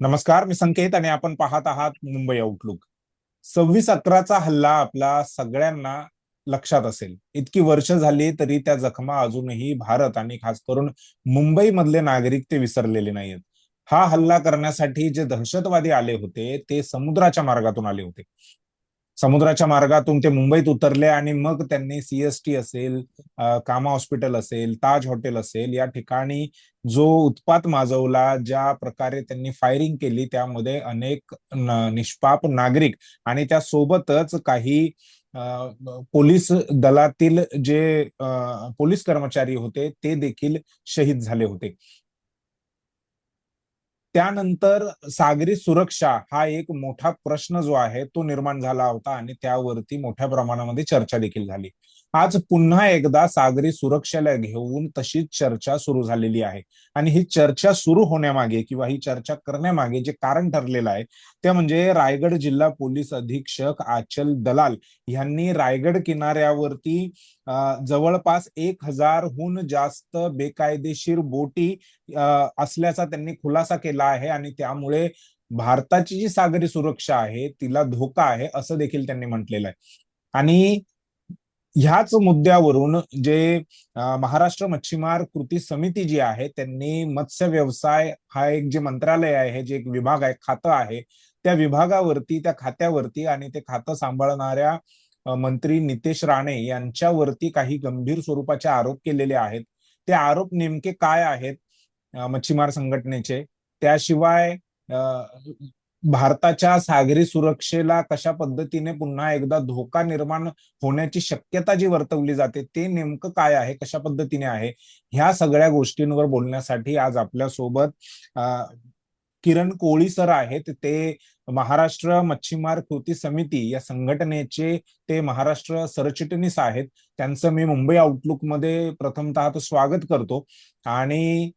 नमस्कार मी संकेत आणि आपण पाहत आहात मुंबई आउटलुक सव्वीस अकराचा हल्ला आपला सगळ्यांना लक्षात असेल. इतकी वर्ष झाली तरी त्या जखमा अजूनही भारत आणि खास करून मुंबई मधले नागरिक ते विसरलेले नाहीत हा हल्ला करण्यासाठी जे दहशतवादी आले होते ते समुद्राच्या मार्गातून आले होते. समुद्राच्या मार्गातून ते मुंबईत उतरले आणि मग त्यांनी सीएसटी असेल कामा हॉस्पिटल असेल ताज हॉटेल असेल या ठिकाणी जो उत्पात माजवला ज्या प्रकारे त्यांनी फायरिंग केली त्यामध्ये अनेक निष्पाप नागरिक आणि त्यासोबतच काही पोलीस दलातील जे पोलीस कर्मचारी होते ते देखील शहीद झाले होते. त्यानंतर सागरी सुरक्षा हा एक मोठा प्रश्न जो आहे तो निर्माण झाला होता आणि त्यावरती मोठ्या प्रमाणामध्ये चर्चा देखील झाली. आज पुन्हा एकदा सागरी सुरक्षेला घेऊन तशीच चर्चा सुरू झालेली आहे. आणि ही चर्चा सुरू होण्यामागे किंवा ही चर्चा करण्यामागे जे कारण ठरलेलं आहे ते म्हणजे रायगड जिल्हा पोलीस अधीक्षक आचल दलाल यांनी रायगड किनाऱ्यावरती जवळपास एक हजारहून जास्त बेकायदेशीर बोटी असल्याचा त्यांनी खुलासा केला आहे आणि त्यामुळे भारताची जी सागरी सुरक्षा आहे तिला धोका आहे असं देखील त्यांनी म्हटलेलं आहे. आणि ह्याच मुद्द्यावरून जे महाराष्ट्र मच्छीमार कृती समिती जी आहे त्यांनी मत्स्य व्यवसाय हा एक जे मंत्रालय आहे जे एक विभाग आहे खातं आहे त्या विभागावरती त्या खात्यावरती आणि ते खातं सांभाळणाऱ्या मंत्री नितेश राणे यांच्यावरती काही गंभीर स्वरूपाचे आरोप केलेले आहेत. ते आरोप नेमके काय आहेत मच्छीमार संघटनेचे? त्याशिवाय अ, भारताच्या सागरी सुरक्षेला कशा पद्धतीने पुन्हा एकदा धोका निर्माण होण्याची शक्यता जी वर्तवली जाते ते नेमकं काय आहे कशा पद्धतीने आहे ह्या सगळ्या गोष्टींवर बोलण्यासाठी आज आपल्यासोबत किरण कोळी सर आहेत. ते महाराष्ट्र मच्छीमार कृती समिती या संघटनेचे ते महाराष्ट्र सरचिटणीस आहेत. त्यांचं मी मुंबई आउटलुकमध्ये प्रथमतः स्वागत करतो. आणि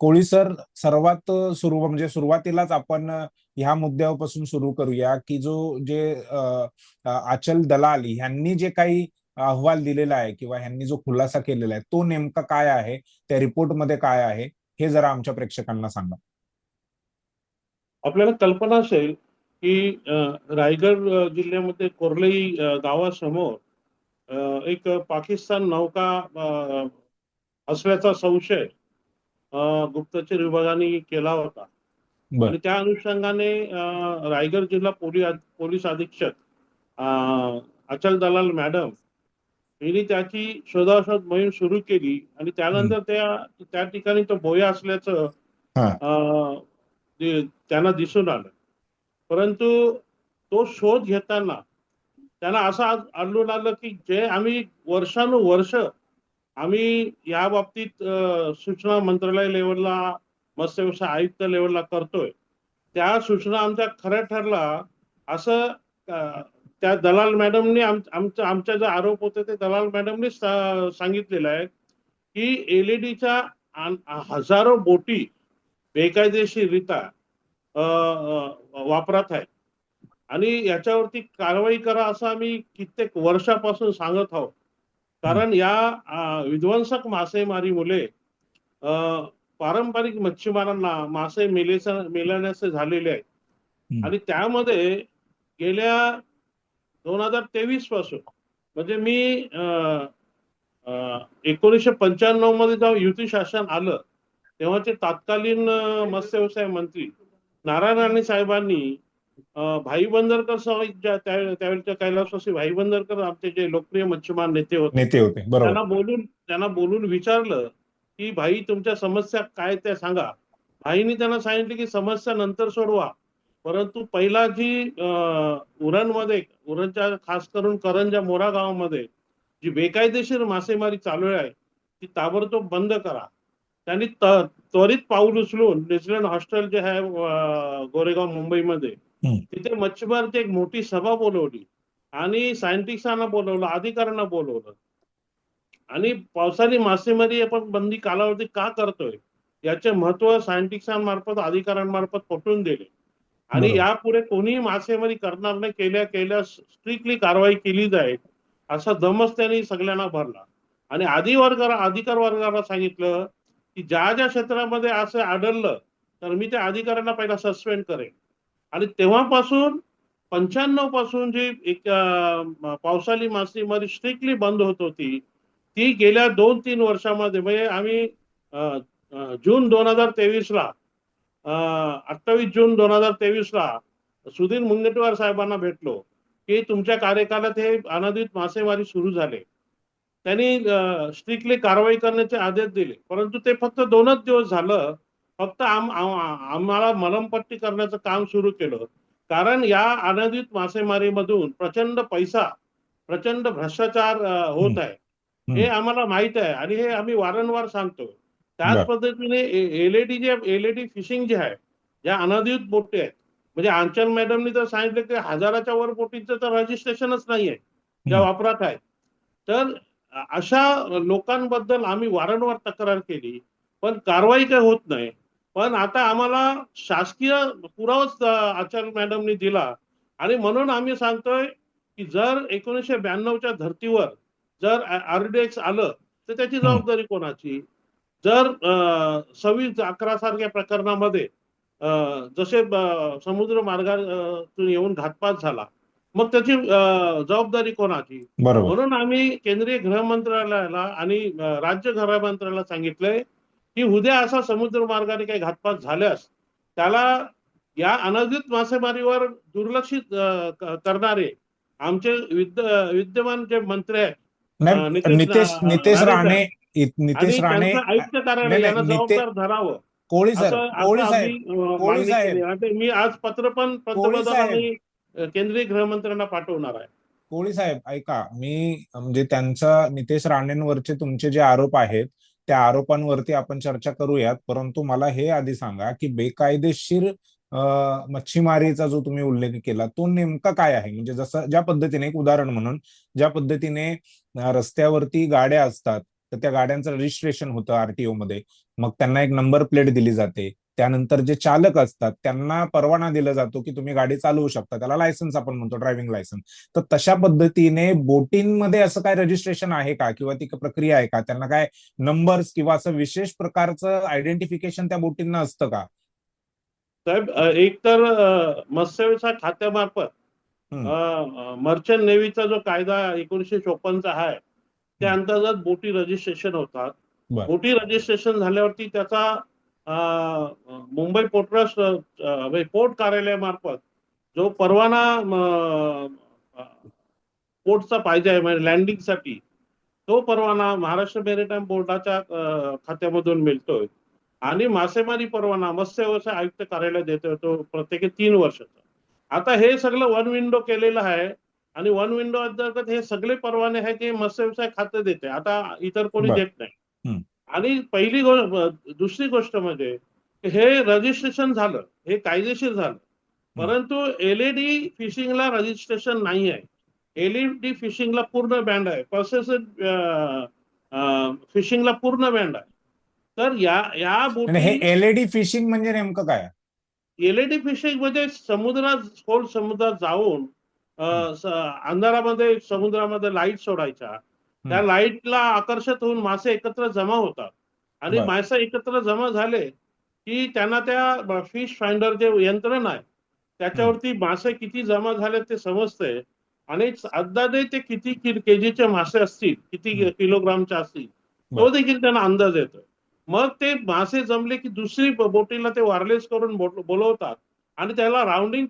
कोळी सर सर्वात सुरू म्हणजे सुरुवातीलाच आपण ह्या मुद्द्यापासून सुरू करूया की जो जे अचल आचल दलाल यांनी जे काही अहवाल दिलेला आहे किंवा यांनी जो खुलासा केलेला आहे तो नेमका काय आहे? त्या रिपोर्टमध्ये काय आहे? हे जरा आमच्या प्रेक्षकांना सांगा. आपल्याला कल्पना असेल की रायगड जिल्ह्यामध्ये कोर्लई गावासमोर एक पाकिस्तान नौका असल्याचा संशय गुप्तचर विभागाने केला होता. आणि त्या अनुषंगाने रायगड जिल्हा पोलीस पोलीस अधीक्षक अ, अचल दलाल मॅडम यांनी त्याची शोधाशोध मोहीम सुरू केली आणि त्यानंतर त्या त्या ठिकाणी तो बोया असल्याचं त्यांना दिसून आलं. परंतु तो शोध घेताना त्यांना असं आढळून आलं की जे आम्ही वर्षानुवर्ष आम्ही या बाबतीत सूचना मंत्रालय लेवलला मत्स्य व्यवसाय आयुक्त लेवलला करतोय. त्या सूचना आमच्या खऱ्या ठरला असं त्या दलाल मॅडमनी आम- आमच्या आमच्या जे आरोप होते ते दलाल मॅडमनी सांगितलेलं आहे की एलईडीच्या हजारो बोटी बेकायदेशीररित्या वापरात आहेत. आणि याच्यावरती कारवाई करा असं आम्ही कित्येक वर्षापासून सांगत आहोत. कारण या विध्वंसक मासेमारीमुळे अ, पारंपरिक मच्छीमारांना मासे मेलेस मेल्यानेसे झालेले आहेत. आणि त्यामध्ये गेल्या दोन हजार तेवीसपासून म्हणजे मी एकोणीसशे पंच्याण्णवमध्ये जेव्हा युती शासन आलं तेव्हाचे तत्कालीन अ, मत्स्य व्यवसाय मंत्री नारायण राणे साहेबांनी भाई बंदरकर सह त्यावेळेच्या कैलासवासी भाई बंदरकर आमचे जे लोकप्रिय मच्छीमार नेते होते नेते होते बरोबर. त्यांना बोलून त्यांना बोलून विचारलं की भाई तुमच्या समस्या काय त्या सांगा. भाईनी त्यांना सांगितलं की समस्या नंतर सोडवा. परंतु पहिला जी उरणमध्ये उरणच्या खास करून करंजा मोरा गावामध्ये जी बेकायदेशीर मासेमारी चालू आहे ती ताबडतोब बंद करा. त्यांनी त्वरित पाऊल उचलून न्यूझीलंड हॉस्टेल जे आहे गोरेगाव मुंबईमध्ये. तिथे मच्छीमारची एक मोठी सभा बोलवली आणि सायंटिस्टांना बोलवलं अधिकाऱ्यांना बोलवलं. आणि पावसाळी मासेमारी आपण बंदी कालावधी का करतोय याचे महत्त्व सायंटिस्टांमार्फत अधिकाऱ्यांमार्फत पटवून दिले. आणि. यापुढे कोणीही मासेमारी करणार नाही केल्या केल्या स्ट्रिक्टली कारवाई केली जाईल असा दमच त्यांनी सगळ्यांना भरला. आणि आधी वर्गाला अधिकार वर्गाला सांगितलं की ज्या ज्या क्षेत्रामध्ये असं आढळलं तर मी त्या अधिकाऱ्यांना पहिला सस्पेंड करेन. आणि तेव्हापासून पंच्याण्णवपासून जी एक पावसाळी मासेमारी स्ट्रिक्टली बंद होत होती ती गेल्या दोन तीन वर्षामध्ये म्हणजे आम्ही जून दोन हजार तेवीसला अठ्ठावीस जून दोन हजार तेवीसला सुधीर मुनगंटीवार साहेबांना भेटलो की तुमच्या कार्यकालात हे अनाधित मासेमारी सुरू झाले. त्यांनी स्ट्रिक्टली कारवाई करण्याचे आदेश दिले. परंतु ते फक्त दोनच दिवस झालं फक्त आम आम- आम्हाला मलमपट्टी करण्याचं काम सुरू केलं कारण या अनाधित मासेमारीमधून प्रचंड पैसा प्रचंड भ्रष्टाचार होत आहे. हे आम्हाला माहीत आहे आणि हे आम्ही वारंवार सांगतो त्याच. पद्धतीने एलईडी जे एलईडी फिशिंग जे आहे ज्या अनाधित बोटी आहेत म्हणजे आंचल मॅडमनी तर सांगितलं की हजाराच्या वर बोटींचं तर रजिस्ट्रेशनच नाहीये ज्या. वापरात आहेत तर अशा लोकांबद्दल आम्ही वारंवार तक्रार केली पण कारवाई काही होत नाही पण आता आम्हाला शासकीय पुरावाच आचार्य मॅडमनी दिला. आणि म्हणून आम्ही सांगतोय की जर एकोणीसशे ब्याण्णवच्या धर्तीवर जर आरडीएक्स आलं तर त्याची जबाबदारी कोणाची? जर सव्वीस अकरा सारख्या प्रकरणामध्ये जसे समुद्र मार्गातून येऊन घातपात झाला मग त्याची जबाबदारी कोणाची? म्हणून आम्ही केंद्रीय गृह मंत्रालयाला आणि राज्य गृह मंत्रालयाला सांगितलंय की उद्या असा समुद्र मार्गाने काही घातपात झाल्यास त्याला या अनधिकृत मासेमारीवर दुर्लक्षित करणारे आमचे विद्य विद्यमान जे मंत्री आहेत नितेश नितेश राणे नितेश राणे आयुक्त कार्यालय यांना जबाबदार धरावं. कोळी साहेब मी आज पत्र पण पंतप्रधान केंद्रीय गृहमंत्र्यांना पाठवणार आहे. कोळी साहेब ऐका मी म्हणजे त्यांचा नितेश राणेंवरचे तुमचे जे आरोप आहेत त्या आरोपांवरती आपण चर्चा करूयात. परंतु मला हे आधी सांगा की बेकायदेशीर मच्छीमारीचा जो तुम्ही उल्लेख केला तो नेमका काय आहे? म्हणजे जसं ज्या पद्धतीने एक उदाहरण म्हणून ज्या पद्धतीने रस्त्यावरती गाड्या असतात तर त्या गाड्यांचं रजिस्ट्रेशन होतं आरटीओ मध्ये. मग त्यांना एक नंबर प्लेट दिली जाते. त्यानंतर जे चालक असतात त्यांना परवाना दिला जातो की तुम्ही गाडी चालवू शकता त्याला लायसन्स आपण म्हणतो ड्रायव्हिंग लायसन्स तर तशा पद्धतीने बोटींमध्ये असं काय रजिस्ट्रेशन आहे का किंवा ती प्रक्रिया आहे का त्यांना काय नंबर्स किंवा असं विशेष प्रकारचं आयडेंटिफिकेशन त्या बोटींना असतं का साहेब एक तर मत्स्यव्यवसाय खात्यामार्फत. मर्चंट नेव्हीचा जो कायदा एकोणीसशे चोपन्नचा आहे त्या. अंतर्गत बोटी रजिस्ट्रेशन होतात. बोटी रजिस्ट्रेशन झाल्यावरती त्याचा मुंबई पोर्ट ट्रस्ट अ, म्हणजे पोर्ट कार्यालयामार्फत जो परवाना पोर्टचा पाहिजे आहे म्हणजे लँडिंगसाठी तो परवाना महाराष्ट्र मेरीटाईम बोर्डाच्या खात्यामधून मिळतोय. आणि मासेमारी परवाना मत्स्य व्यवसाय आयुक्त कार्यालय देतोय तो प्रत्येकी तीन वर्षाचा. आता हे सगळं वन विंडो केलेलं आहे. आणि वन विंडो अंतर्गत हे सगळे परवाने आहेत ते मत्स्य व्यवसाय खाते देते. आता इतर कोणी. देत नाही. आणि पहिली गो- दुसरी गोष्ट म्हणजे हे रजिस्ट्रेशन झालं हे कायदेशीर झालं. परंतु एलईडी फिशिंगला रजिस्ट्रेशन नाही आहे एलईडी फिशिंगला पूर्ण बँड आहे. प्रोसेस फिशिंगला पूर्ण बँड आहे. तर या या हे बोटी एलईडी फिशिंग म्हणजे नेमकं काय? एलईडी फिशिंग म्हणजे समुद्रात खोल समुद्रात जाऊन अंधारामध्ये समुद्रामध्ये लाइट सोडायच्या. त्या लाईटला आकर्षित होऊन मासे एकत्र जमा होतात आणि. मासे एकत्र जमा झाले की त्यांना त्या फिश फाइंडर जे यंत्रणा आहे त्याच्यावरती मासे किती जमा झाले ते समजते आणि अंदाजे ते किती केजीचे मासे असतील किती. किलोग्रामचे असतील तो. देखील त्यांना अंदाज येतो मग ते मासे जमले की दुसरी बोटीला ते वारलेस करून बोलवतात आणि त्याला राऊंडिंग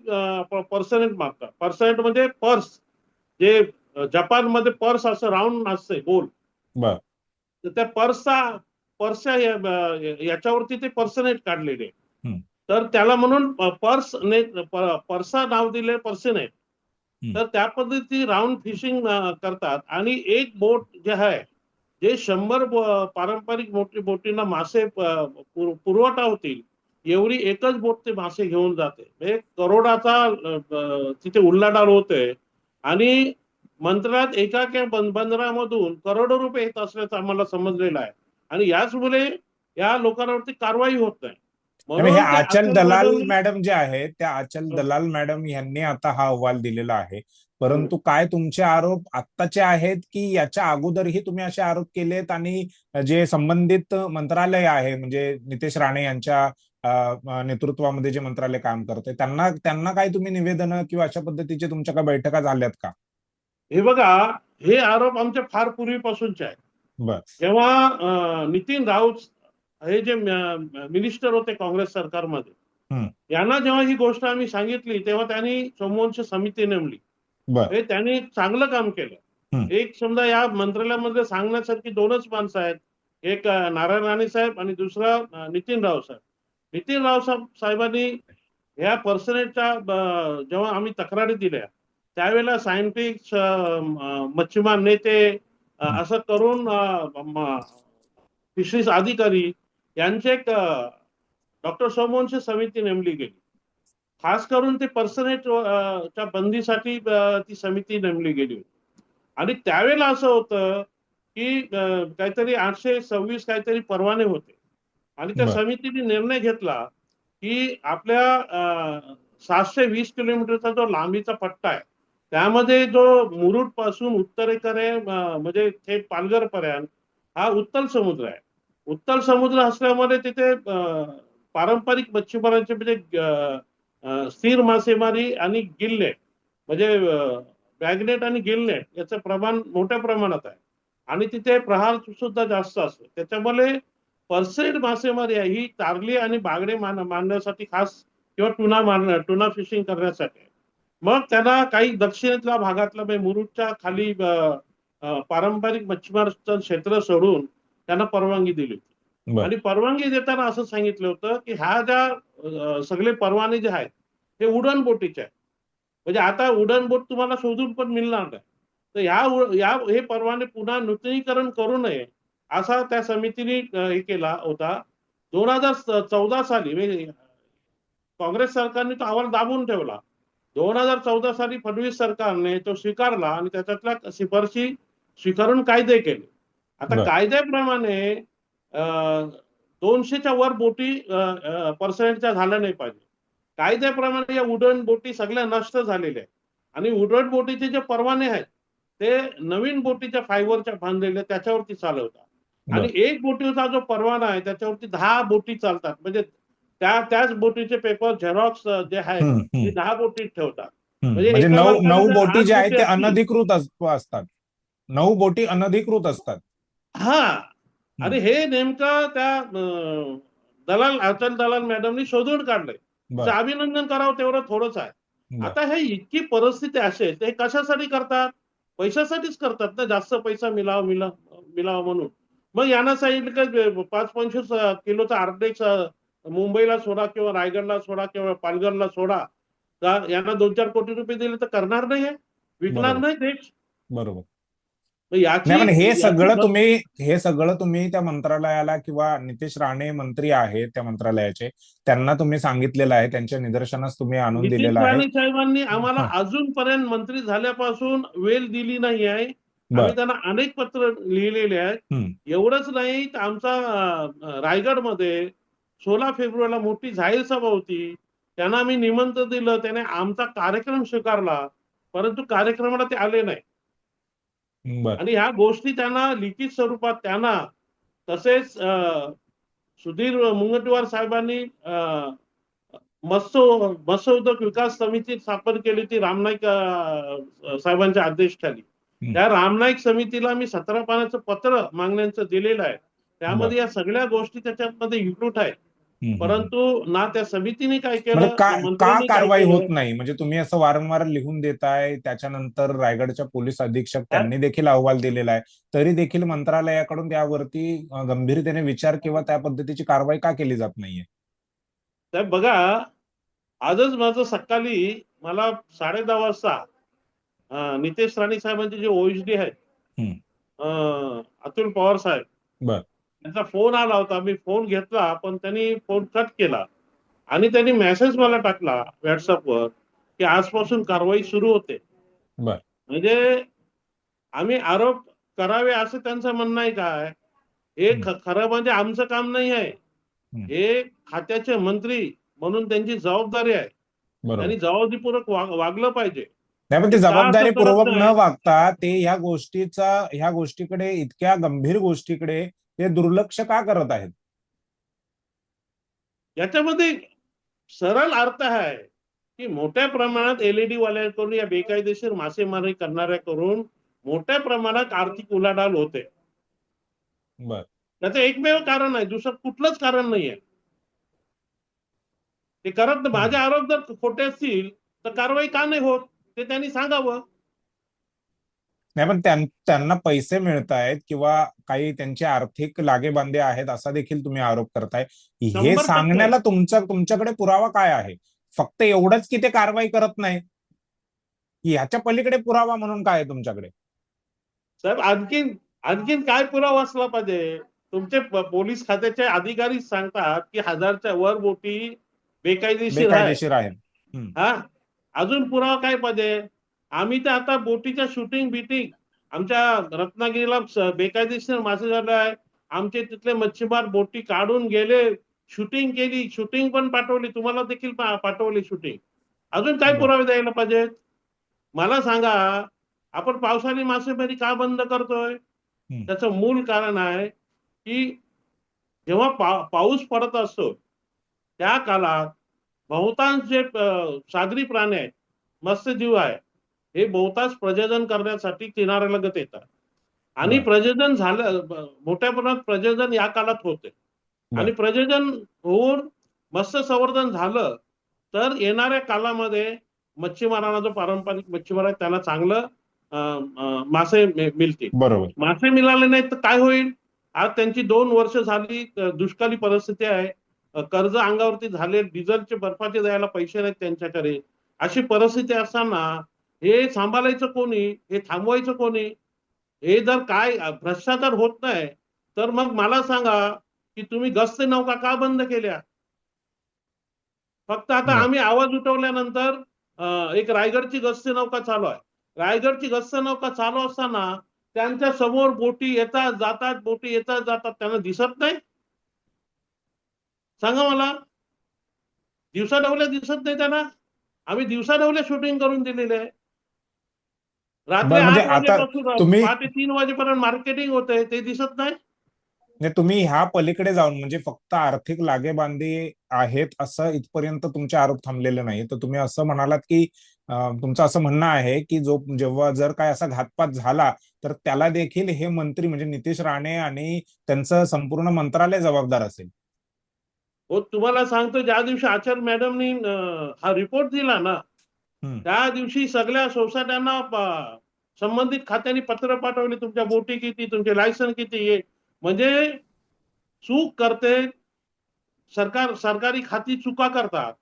पर्सेंट मागतात पर्सेंट म्हणजे पर्स जे जपानमध्ये पर्स असं राऊंड असते गोल. तर त्या पर्सचा ब- याच्यावरती ते पर्सनेट काढलेले. तर त्याला म्हणून पर्स नेट पर्सा नाव दिले पर्सनेट. तर त्या पद्धती राऊंड फिशिंग करतात आणि एक बोट जे आहे जे शंभर पारंपरिक मोठी बोटींना मासे पुरवठा होतील एवढी एकच बोट ते मासे घेऊन जाते म्हणजे करोडाचा तिथे उल्लाडाल होते आणि मंत्रालयात एका बंदरामधून करोडो रुपये येत असल्याचं आम्हाला समजलेलं आहे. आणि याचमुळे या लोकांवरती कारवाई होत नाही. हे आचल दलाल मॅडम जे आहेत त्या आचल हो. दलाल मॅडम यांनी आता हा अहवाल दिलेला आहे. परंतु काय तुमचे आरोप आत्ताचे आहेत की याच्या अगोदरही तुम्ही असे आरोप केलेत? आणि जे संबंधित मंत्रालय आहे म्हणजे नितेश राणे यांच्या नेतृत्वामध्ये जे मंत्रालय काम करते त्यांना त्यांना काय तुम्ही निवेदन किंवा अशा पद्धतीचे तुमच्या काय बैठका झाल्यात का? हे बघा हे आरोप आमचे फार पूर्वीपासूनचे आहेत. अं, नितीन राऊत हे जे मिनिस्टर होते काँग्रेस सरकारमध्ये. यांना जेव्हा ही गोष्ट आम्ही सांगितली तेव्हा त्यांनी सोमवंश समिती नेमली. हे त्यांनी चांगलं काम केलं. एक समजा या मंत्रालयामध्ये सांगण्यासारखी दोनच माणसं आहेत. एक नारायण राणे साहेब आणि दुसरा नितीन राव साहेब. नितीन राव साहेब साहेबांनी ह्या पर्सनेटच्या जेव्हा आम्ही तक्रारी दिल्या त्यावेळेला सायंटिस्ट मच्छीमार नेते. असं करून फिशरीज अधिकारी यांचे एक डॉक्टर सोमवंश समिती नेमली गेली खास करून ते पर्सनेट च्या बंदीसाठी ती समिती नेमली गेली होती आणि त्यावेळेला असं होतं की काहीतरी आठशे सव्वीस काहीतरी परवाने होते आणि त्या. समितीने निर्णय घेतला की आपल्या सातशे वीस किलोमीटरचा जो लांबीचा पट्टा आहे त्यामध्ये जो मुरुडपासून उत्तरेकडे म्हणजे थेट पालघर पर्यंत हा उत्तल समुद्र आहे. उत्तल समुद्र असल्यामुळे तिथे पारंपरिक मच्छीमारांचे म्हणजे स्थिर मासेमारी आणि गिलनेट म्हणजे बॅगनेट आणि गिलनेट याचं प्रमाण मोठ्या प्रमाणात आहे. आणि तिथे प्रहार सुद्धा जास्त असतो. त्याच्यामुळे पर्सेंट मासेमारी आहे. ही तारली आणि बागडे मान मारण्यासाठी खास किंवा टुना मारण टुना फिशिंग करण्यासाठी. मग त्यांना काही दक्षिणेतल्या भागातल्या म्हणजे मुरुडच्या खाली पारंपरिक मच्छीमारचं क्षेत्र सोडून त्यांना परवानगी दिली होती. आणि परवानगी देताना असं सांगितलं होतं की ह्या ज्या सगळे परवाने जे आहेत ते उडण बोटीचे आहेत. म्हणजे आता उडण बोट तुम्हाला शोधून पण मिळणार नाही. तर ह्या या हे परवाने पुन्हा नूतनीकरण करू नये असा त्या समितीने हे केला होता. दोन हजार चौदा साली म्हणजे काँग्रेस सरकारने तो अहवाल दाबून ठेवला. दोन हजार चौदा साली फडणवीस सरकारने तो स्वीकारला आणि त्याच्यातल्या शिफारशी स्वीकारून कायदे केले. आता. कायद्याप्रमाणे दोनशेच्या वर बोटी पर्सेंटच्या झाल्या नाही पाहिजे. कायद्याप्रमाणे या उड्डाण बोटी सगळ्या नष्ट झालेल्या आहेत. आणि उड्डाण बोटीचे जे परवाने आहेत ते नवीन बोटीच्या फायबरच्या बांधलेल्या त्याच्यावरती चालवतात. आणि एक बोटीचा जो परवाना आहे त्याच्यावरती दहा बोटी चालतात. म्हणजे त्या त्याच बोटीचे पेपर झेरॉक्स जे आहेत हम्म, ते दहा बोटीत ठेवतात. म्हणजे म्हणजे नऊ नऊ बोटी जे आहेत ते अनधिकृत अस- असतात. नऊ बोटी अनधिकृत असतात. हा. आणि हे नेमकं त्या दलाल अचल दलाल मॅडमनी शोधून काढलंय. अभिनंदन करावं तेवढं थोडंच आहे. आता हे इतकी परिस्थिती असेल ते कशासाठी करतात? पैशासाठीच करतात ना जास्त पैसा मिळावा मिळा मिळावा म्हणून. मग यांना सांगितलं की पाच पंचवीस किलोचा आर्डेक्स मुंबईला सोडा किंवा रायगडला सोडा किंवा पालघरला सोडा तर यांना दोन चार कोटी रुपये दिले तर करणार नाही विकणार. नाही देश? बरोबर. नाही हे सगळं तुम्ही हे सगळं तुम्ही त्या मंत्रालयाला किंवा नितेश राणे मंत्री आहेत त्या मंत्रालयाचे त्यांना तुम्ही सांगितलेलं आहे त्यांच्या निदर्शनास तुम्ही आणून दिलेलं आहे. राणे साहेबांनी आम्हाला. अजूनपर्यंत मंत्री झाल्यापासून वेळ दिली नाही आहे. त्यांना अनेक पत्र लिहिलेले आहेत. एवढंच नाही तर आमचा रायगडमध्ये सोळा फेब्रुवारीला मोठी जाहीर सभा होती. त्यांना आम्ही निमंत्रण दिलं. त्याने आमचा कार्यक्रम स्वीकारला. परंतु कार्यक्रमाला ते आले नाही. आणि ह्या गोष्टी त्यांना लिखित स्वरूपात त्यांना तसेच सुधीर मुनगंटीवार साहेबांनी मत्स्य उद्योग विकास समिती स्थापन केली होती रामनाईक साहेबांच्या हम्म. त्या रामनाईक समितीला मी सतरा पानाचं पत्र मागण्यांचं दिलेलं आहे. त्यामध्ये या सगळ्या गोष्टी त्याच्यामध्ये इन्क्लूड आहेत. परंतु ना त्या समितीने काय केलं म्हणजे का कारवाई. होत नाही? म्हणजे तुम्ही असं वारंवार लिहून देताय त्याच्यानंतर रायगडच्या पोलीस अधीक्षक त्यांनी देखील अहवाल दिलेला आहे. तरी देखील मंत्रालयाकडून त्यावरती गंभीरतेने विचार किंवा त्या पद्धतीची कारवाई का केली जात नाहीये? साहेब बघा आजच माझं सकाळी मला साडे दहा वाजता नितेश राणे साहेबांचे जे ओएचडी आहेत अतुल पवार साहेब बर. त्यांचा फोन आला होता मी फोन घेतला पण त्यांनी फोन कट केला. आणि त्यांनी मेसेज मला टाकला व्हॉट्सअपवर की आजपासून कारवाई सुरू होते. बर. म्हणजे आम्ही आरोप करावे असं त्यांचं म्हणणं आहे काय? हे खरं म्हणजे आमचं काम नाही आहे. हे खात्याचे मंत्री म्हणून त्यांची जबाबदारी आहे. त्यांनी जबाबदारीपूर्वक वाग- वागलं पाहिजे. नाही पण ते का असं जबाबदारीपूर्वक करत न? वागता ते ह्या गोष्टीचा ह्या गोष्टीकडे इतक्या गंभीर गोष्टीकडे ते दुर्लक्ष का करत आहेत? याच्यामध्ये सरळ अर्थ आहे की मोठ्या प्रमाणात एलईडी वाल्यांकडून या बेकायदेशीर मासेमारी करणाऱ्याकडून मोठ्या प्रमाणात आर्थिक उलाढाल होते. बर. त्याचं एकमेव कारण आहे दुसरं कुठलंच कारण नाहीये. ते करत माझे आरोप जर खोटे असतील तर कारवाई का नाही होत? ते त्यांनी सांगावं. नाही पण त्यां- त्यांना पैसे मिळत आहेत किंवा काही त्यांचे आर्थिक लागेबांधे आहेत असा देखील तुम्ही आरोप करताय. हे. सांगण्याला तुमचा तुमच्याकडे पुरावा काय आहे? फक्त एवढंच की ते कारवाई करत नाही? ह्याच्या पलीकडे पुरावा म्हणून काय आहे तुमच्याकडे? साहेब आणखीन आणखीन काय पुरावा असला पाहिजे? तुमचे पोलीस खात्याचे अधिकारी सांगतात की हजारच्या वर बोटी बेकायदेशीर आहे. बेकायदेशीर आहे. हा? अजून पुरावा काय पाहिजे? आम्ही तर आता बोटीच्या शूटिंग बिटिंग आमच्या रत्नागिरीला बेकायदेशीर मासे झाले आहे. आमचे तिथले मच्छीमार बोटी काढून गेले. शूटिंग केली. शूटिंग पण पाठवली. तुम्हाला देखील पाठवली शूटिंग अजून काय. पुरावे द्यायला पाहिजेत मला सांगा आपण पावसाळी मासेमारी का बंद करतोय. त्याचं मूल कारण आहे की जेव्हा पा- पाऊस पडत असतो त्या काळात बहुतांश जे सागरी प्राणी आहेत मत्स्यजीव आहे हे बहुतांश प्रजनन करण्यासाठी किनाऱ्यालगत येतात. आणि. प्रजनन झालं मोठ्या प्रमाणात प्रजनन या काळात होते. आणि प्रजनन होऊन मत्स्य संवर्धन झालं तर येणाऱ्या काळामध्ये मच्छीमारांना जो पारंपरिक मच्छीमार आहे त्यांना चांगलं मासे मिळतील. बरोबर. मासे मिळाले नाहीत तर काय होईल? आज त्यांची दोन वर्ष झाली दुष्काळी परिस्थिती आहे. कर्ज अंगावरती झाले डिझेलचे बर्फाचे द्यायला पैसे नाहीत त्यांच्याकडे. अशी परिस्थिती असताना हे सांभाळायचं कोणी? हे थांबवायचं कोणी? हे जर काय भ्रष्टाचार होत नाही तर मग मला सांगा की तुम्ही गस्त नौका का बंद केल्या? फक्त आता. आम्ही आवाज उठवल्यानंतर एक रायगडची गस्त नौका चालू आहे. रायगडची गस्त नौका चालू असताना त्यांच्यासमोर बोटी येतात जातात बोटी येतात जातात. त्यांना दिसत नाही? सांगा मला. दिवसा डवल्या दिसत नाही त्यांना? आम्ही दिवसा डवल्या शूटिंग करून दिलेले आहे. म्हणजे आता तुम्ही- तीन वाजेपर्यंत मार्केटिंग होते ते दिसत नाही? म्हणजे तुम्ही ह्या पलीकडे जाऊन म्हणजे फक्त आर्थिक लागेबांधे आहेत असं इथपर्यंत तुमचे आरोप थांबलेले नाही तर तुम्ही असं म्हणालात की तुमचं असं म्हणणं आहे की जो जेव्हा जर काय असा घातपात झाला तर त्याला देखील हे मंत्री म्हणजे नितेश राणे आणि त्यांचं संपूर्ण मंत्रालय जबाबदार असेल. हो तुम्हाला सांगतो ज्या दिवशी आचार्य मॅडमनी हा रिपोर्ट दिला ना. त्या दिवशी सगळ्या सोसायट्यांना संबंधित खात्यांनी पत्र पाठवले तुमच्या बोटी किती तुमचे लायसन किती आहे म्हणजे चूक करते सरकार सरकारी खाती चुका करतात.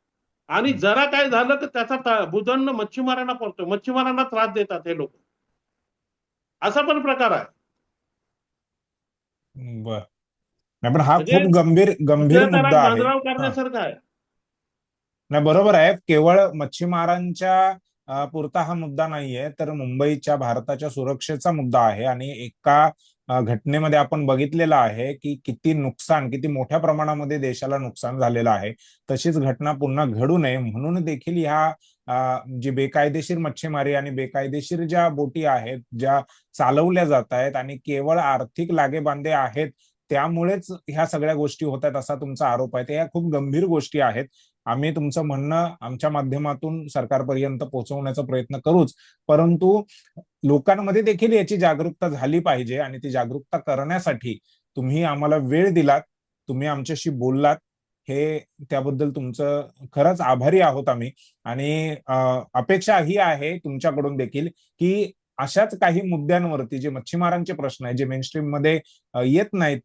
आणि जरा काय झालं की त्याचा भूदंड मच्छीमारांना पडतो. मच्छीमारांना त्रास देतात हे लोक. असा पण प्रकार आहे. बर. नाही पण हा म्हणजे खूप गंभीर गंभीर मुद्दा आहे. हा. करण्यासारखं आहे. नाही बरोबर आहे. केवळ मच्छीमारांच्या पुरता हा मुद्दा नाहीये. तर मुंबईच्या भारताच्या सुरक्षेचा मुद्दा आहे आणि एका घटनेमध्ये आपण बघितलेलं आहे की किती नुकसान किती मोठ्या प्रमाणामध्ये देशाला नुकसान झालेलं आहे. तशीच घटना पुन्हा घडू नये. म्हणून देखील ह्या जी बेकायदेशीर मच्छीमारी आणि बेकायदेशीर ज्या बोटी आहेत ज्या चालवल्या जात आहेत आणि केवळ आर्थिक लागेबांधे आहेत त्यामुळेच ह्या सगळ्या गोष्टी होत आहेत असा तुमचा आरोप आहे. त्या ह्या खूप गंभीर गोष्टी आहेत. आम्ही तुमचं म्हणणं आमच्या माध्यमातून सरकारपर्यंत पोहोचवण्याचा प्रयत्न करूच. परंतु लोकांमध्ये देखील याची जागरूकता झाली पाहिजे आणि ती जागरूकता करण्यासाठी तुम्ही आम्हाला वेळ दिलात तुम्ही आमच्याशी बोललात. हे त्याबद्दल तुमचं खरंच आभारी आहोत आम्ही. आणि अपेक्षा ही आहे तुमच्याकडून देखील की अशाच काही मुद्द्यांवरती जे मच्छीमारांचे प्रश्न आहे जे मेनस्ट्रीममध्ये येत नाहीत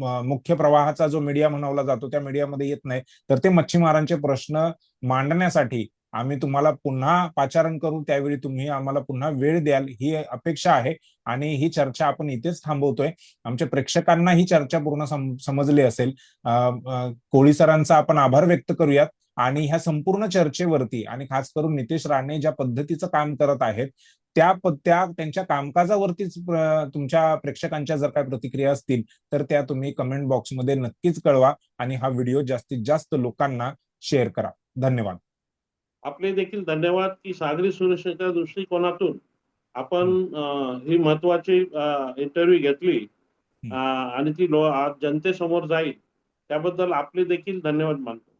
मुख्य प्रवाहाचा जो मीडिया म्हणवला जातो त्या मीडियामध्ये येत नाही तर ते मच्छीमारांचे प्रश्न मांडण्यासाठी आम्ही तुम्हाला पुन्हा पाचारण करू त्यावेळी तुम्ही आम्हाला पुन्हा वेळ द्याल ही अपेक्षा आहे आणि ही चर्चा आपण इथेच थांबवतोय. आमच्या प्रेक्षकांना ही चर्चा पूर्ण सम- समजली असेल. कोळी सरांचा आपण आभार व्यक्त करूयात. आणि ह्या संपूर्ण चर्चेवरती आणि खास करून नितेश राणे ज्या पद्धतीचं काम करत आहेत त्या त्या त्यांच्या कामकाजावरतीच तुमच्या प्रेक्षकांच्या जर काय प्रतिक्रिया असतील तर त्या तुम्ही कमेंट बॉक्समध्ये नक्कीच कळवा आणि हा व्हिडिओ जास्तीत जास्त लोकांना शेअर करा. धन्यवाद. आपले देखील धन्यवाद की सागरी सुरक्षेच्या दृष्टिकोनातून आपण ही महत्वाची इंटरव्ह्यू घेतली. आणि ती जनतेसमोर जाईल. त्याबद्दल आपले देखील धन्यवाद मानतो.